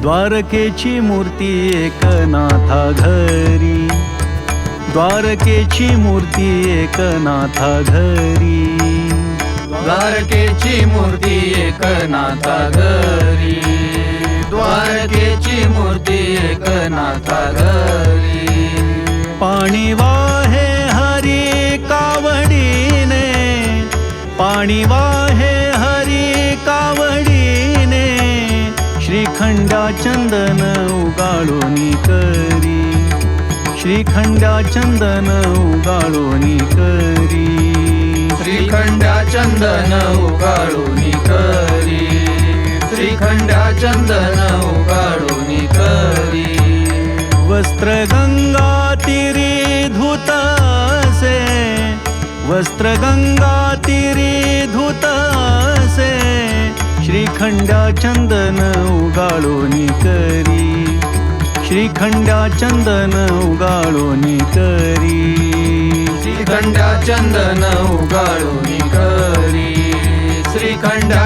द्वारकेची मूर्ती एकनाथा घरी. द्वारकेची मूर्ती एकनाथा घरी. द्वारकेची मूर्ती एकनाथा घरी. द्वारकेची मूर्ती एकनाथा घरी. पाणी वाहे हरी कावडीने. पाणी वाहे श्रीखंडा चंदन उगाळोनी करी श्रीखंडा चंदन उगाळोनी करी श्रीखंडा चंदन उगाळून करी श्रीखंडा चंदन उगाळून करी वस्त्र गंगा तीरी धुतसे. वस्त्र गंगा तीरी धुतसे. श्रीखंडा चंदन उगाळोनी करी श्रीखंडा चंदन उगाळोनी करी श्रीखंडा चंदन उगाळोनी करी श्रीखंडा